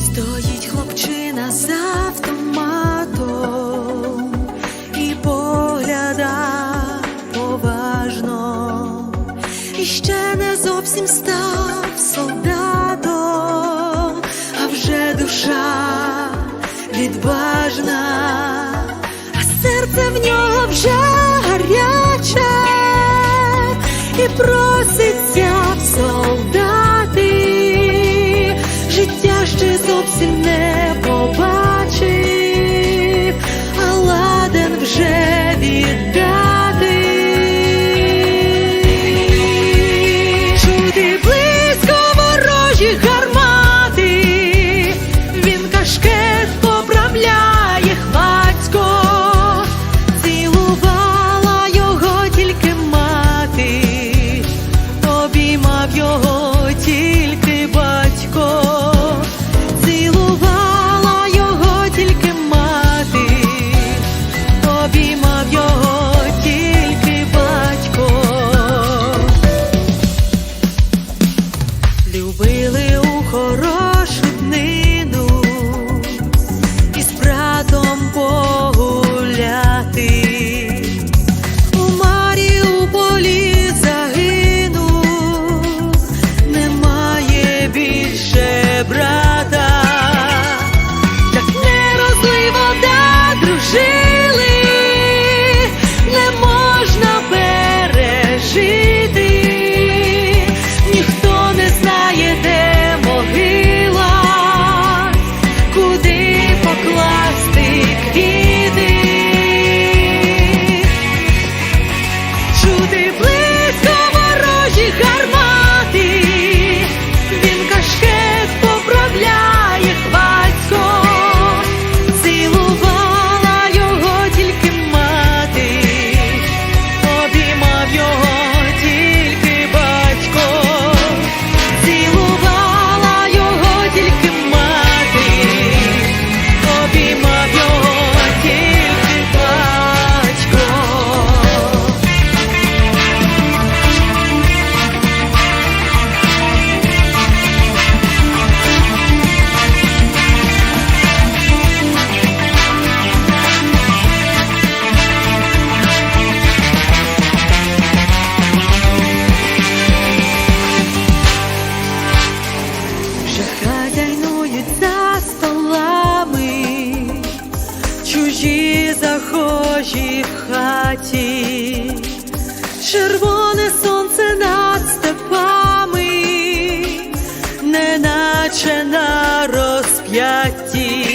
Стоїть хлопчина з і погляда поважно, і ще не зовсім став солдатом, а вже душа відважна, а серце в нього вже просить. Любили у хоро. ночі хаті, червоне сонце над степами, неначе на розп'ятті.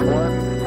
one.